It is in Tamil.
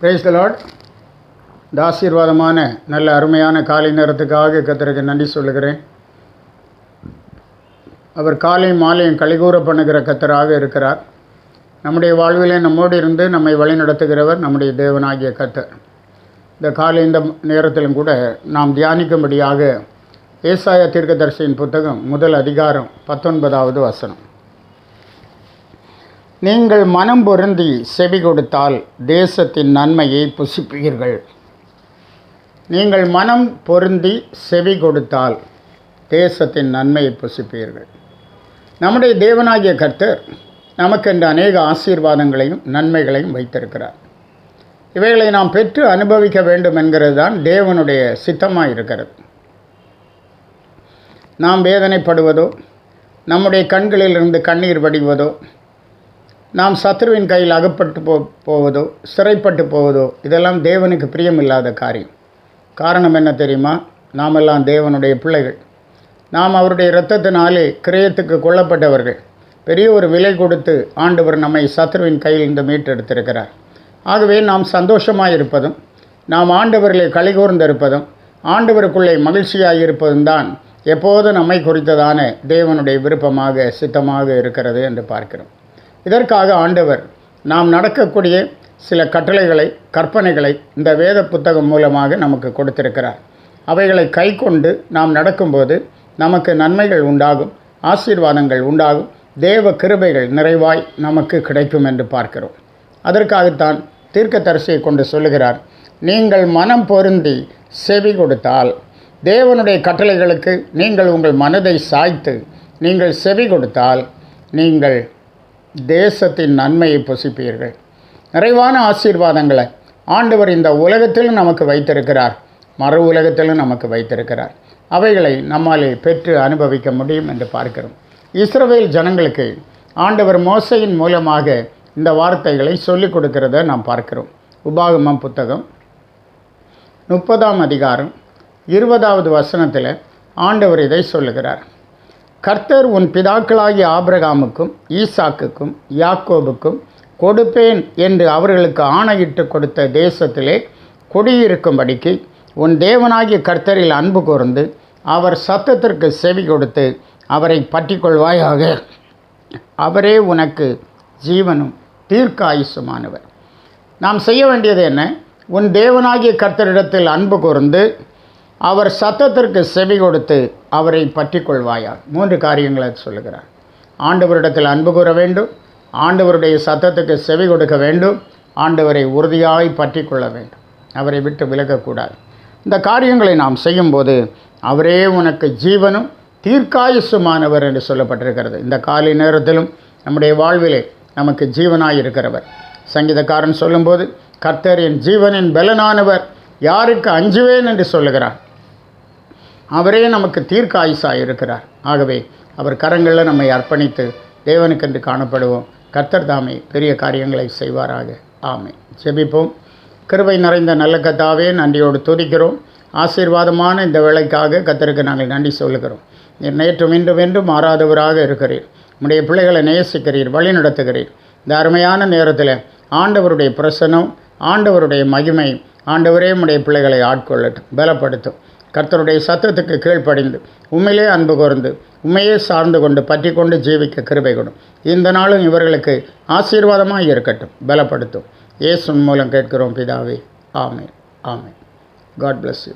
பிரைஸ் த லார்ட் இந்த ஆசீர்வாதமான நல்ல அருமையான காலை நேரத்துக்காக கத்தருக்கு நன்றி சொல்லுகிறேன். அவர் காலையும் மாலையும் கலிகூற பண்ணுகிற கத்தராக இருக்கிறார். நம்முடைய வாழ்விலே நம்மோடு இருந்து நம்மை வழிநடத்துகிறவர் நம்முடைய தேவனாகிய கத்தர். இந்த காலை இந்த நேரத்திலும் கூட நாம் தியானிக்கும்படியாக ஏசாய தீர்க்கதரிசியின் புத்தகம் முதல் அதிகாரம் பத்தொன்பதாவது வசனம். நீங்கள் மனம் பொருந்தி செவி கொடுத்தால் தேசத்தின் நன்மையை புசிப்பீர்கள். நீங்கள் மனம் பொருந்தி செவி கொடுத்தால் தேசத்தின் நன்மையை புசிப்பீர்கள். நம்முடைய தேவனாகிய கர்த்தர் நமக்கென்று அநேக ஆசீர்வாதங்களையும் நன்மைகளையும் வைத்திருக்கிறார். இவைகளை நாம் பெற்று அனுபவிக்க வேண்டும் என்கிறது தான் தேவனுடைய சித்தமாக இருக்கிறது நாம் வேதனைப்படுவதோ நம்முடைய கண்களிலிருந்து கண்ணீர் வடிவதோ நாம் சத்ருவின் கையில் அகப்பட்டு போ போவதோ சிறைப்பட்டு போவதோ இதெல்லாம் தேவனுக்கு பிரியமில்லாத காரியம். காரணம் என்ன தெரியுமா? நாமெல்லாம் தேவனுடைய பிள்ளைகள். நாம் அவருடைய இரத்தத்தினாலே கிரயத்துக்கு கொல்லப்பட்டவர்கள். பெரிய ஒரு விலை கொடுத்து ஆண்டவர் நம்மை சத்ருவின் கையிலிருந்து மீட்டெடுத்திருக்கிறார் ஆகவே நாம் சந்தோஷமாக இருப்பதும் நாம் ஆண்டவர்களை கலிகூர்ந்திருப்பதும் ஆண்டவருக்குள்ளே மகிழ்ச்சியாக இருப்பதும் தான் எப்போது நம்மை குறித்ததான தேவனுடைய விருப்பமாக சித்தமாக இருக்கிறது என்று பார்க்கிறோம். இதற்காக ஆண்டவர் நாம் நடக்கக்கூடிய சில கட்டளைகளை கற்பனைகளை இந்த வேத புத்தகம் மூலமாக நமக்கு கொடுத்திருக்கிறார். அவைகளை கை கொண்டு நாம் நடக்கும்போது நமக்கு நன்மைகள் உண்டாகும் ஆசீர்வாதங்கள் உண்டாகும் தேவ கிருபைகள் நிறைவாய் நமக்கு கிடைக்கும் என்று பார்க்கிறோம். அதற்காகத்தான் தீர்க்கதரிசியை கொண்டு சொல்லுகிறார் நீங்கள் மனம் பொருந்தி செவி கொடுத்தால் தேவனுடைய கட்டளைகளுக்கு நீங்கள் உங்கள் மனதை சாய்த்து நீங்கள் செவி கொடுத்தால் நீங்கள் தேசத்தின் நன்மையை புசிப்பீர்கள். நிறைவான ஆசீர்வாதங்களை ஆண்டவர் இந்த உலகத்திலும் நமக்கு வைத்திருக்கிறார். மறு உலகத்திலும் நமக்கு வைத்திருக்கிறார். அவைகளை நம்மாலே பெற்று அனுபவிக்க முடியும் என்று பார்க்கிறோம். இஸ்ரவேல் ஜனங்களுக்கு ஆண்டவர் மோசையின் மூலமாக இந்த வார்த்தைகளை சொல்லிக் கொடுக்கிறத நாம் பார்க்கிறோம். உபாகமம் புத்தகம் முப்பதாம் அதிகாரம் இருபதாவது வசனத்தில் ஆண்டவர் இதை சொல்லுகிறார். கர்த்தர் உன் பிதாக்களாகிய ஆபிரகாமுக்கும் ஈசாக்குக்கும் யாக்கோபுக்கும் கொடுப்பேன் என்று அவர்களுக்கு ஆணையிட்டு கொடுத்த தேசத்திலே குடியிருக்கும்படிக்கு உன் தேவனாகிய கர்த்தரில் அன்பு கூர்ந்து அவர் சத்தத்திற்கு செவி கொடுத்து அவரை பற்றிக்கொள்வாயாக. அவரே உனக்கு ஜீவனும் தீர்க்காயுசுமானவர். நாம் செய்ய வேண்டியது என்ன? உன் தேவனாகிய கர்த்தரிடத்தில் அன்பு கூர்ந்து அவர் சத்தத்திற்கு செவி கொடுத்து அவரை பற்றி கொள்வாயா மூன்று காரியங்களை சொல்லுகிறார். ஆண்டவரிடத்தில் அன்பு கூற வேண்டும். ஆண்டவருடைய சத்தத்துக்கு செவி கொடுக்க வேண்டும். ஆண்டவரை உறுதியாய் பற்றி கொள்ள வேண்டும். அவரை விட்டு விலகக்கூடாது. இந்த காரியங்களை நாம் செய்யும்போது அவரே உனக்கு ஜீவனும் தீர்க்காயுசுமானவர் என்று சொல்லப்பட்டிருக்கிறது. இந்த காலை நேரத்திலும் நம்முடைய வாழ்விலே நமக்கு ஜீவனாய் இருக்கிறவர். சங்கீதக்காரன் சொல்லும்போது கர்த்தர் என் ஜீவனின் பலனானவர் யாருக்கு அஞ்சுவேன் என்று சொல்லுகிறார். அவரே நமக்கு தீர்க்க ஆயுசாக இருக்கிறார். ஆகவே அவர் கரங்களில் நம்மை அர்ப்பணித்து தேவனுக்கென்று காணப்படுவோம். கர்த்தர் தாமே பெரிய காரியங்களை செய்வாராக. ஆமை செபிப்போம் கிருபை நிறைந்த நல்ல கத்தாவே நன்றியோடு துதிக்கிறோம். ஆசீர்வாதமான இந்த வேலைக்காக கத்தருக்கு நாங்கள் நன்றி சொல்லுகிறோம். நீர் நேற்றும் இன்றும் என்றும் மாறாதவராக இருக்கிறீர். உடைய பிள்ளைகளை நேசிக்கிறீர் வழி நடத்துகிறீர் இந்த அருமையான நேரத்தில் ஆண்டவருடைய பிரசனம் ஆண்டவருடைய மகிமை ஆண்டவரே உடைய பிள்ளைகளை ஆட்கொள்ளட்டும் பலப்படுத்தும். கர்த்தருடைய சத்தத்துக்கு கீழ்ப்படிந்து உண்மையிலே அன்பு கூர்ந்து உண்மையே சார்ந்து கொண்டு பற்றி கொண்டு ஜீவிக்க கிருபை கொடும் இந்த நாளும் இவர்களுக்கு ஆசீர்வாதமாக இருக்கட்டும். பலப்படுத்தும். இயேசுன் மூலம் கேட்கிறோம் பிதாவே. ஆமே ஆமே காட் பிளஸ் யூ